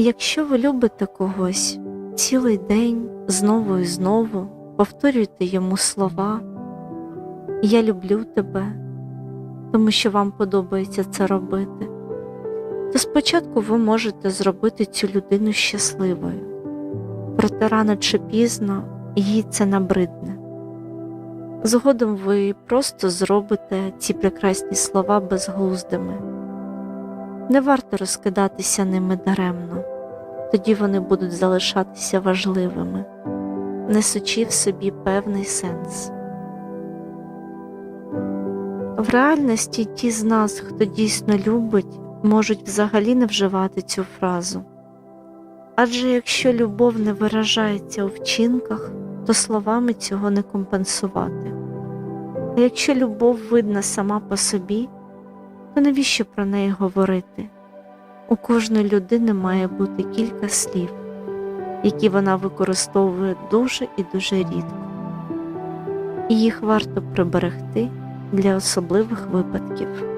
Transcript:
Якщо ви любите когось цілий день знову і знову повторюйте йому слова Я люблю тебе, тому що вам подобається це робити, то спочатку ви можете зробити цю людину щасливою, проте рано чи пізно їй це набридне. Згодом ви просто зробите ці прекрасні слова безглуздими. Не варто розкидатися ними даремно, тоді вони будуть залишатися важливими, несучи в собі певний сенс. В реальності ті з нас, хто дійсно любить, можуть взагалі не вживати цю фразу. Адже якщо любов не виражається у вчинках, то словами цього не компенсувати. А якщо любов видна сама по собі, то навіщо про неї говорити? У кожної людини має бути кілька слів, які вона використовує дуже і дуже рідко, і їх варто приберегти для особливих випадків.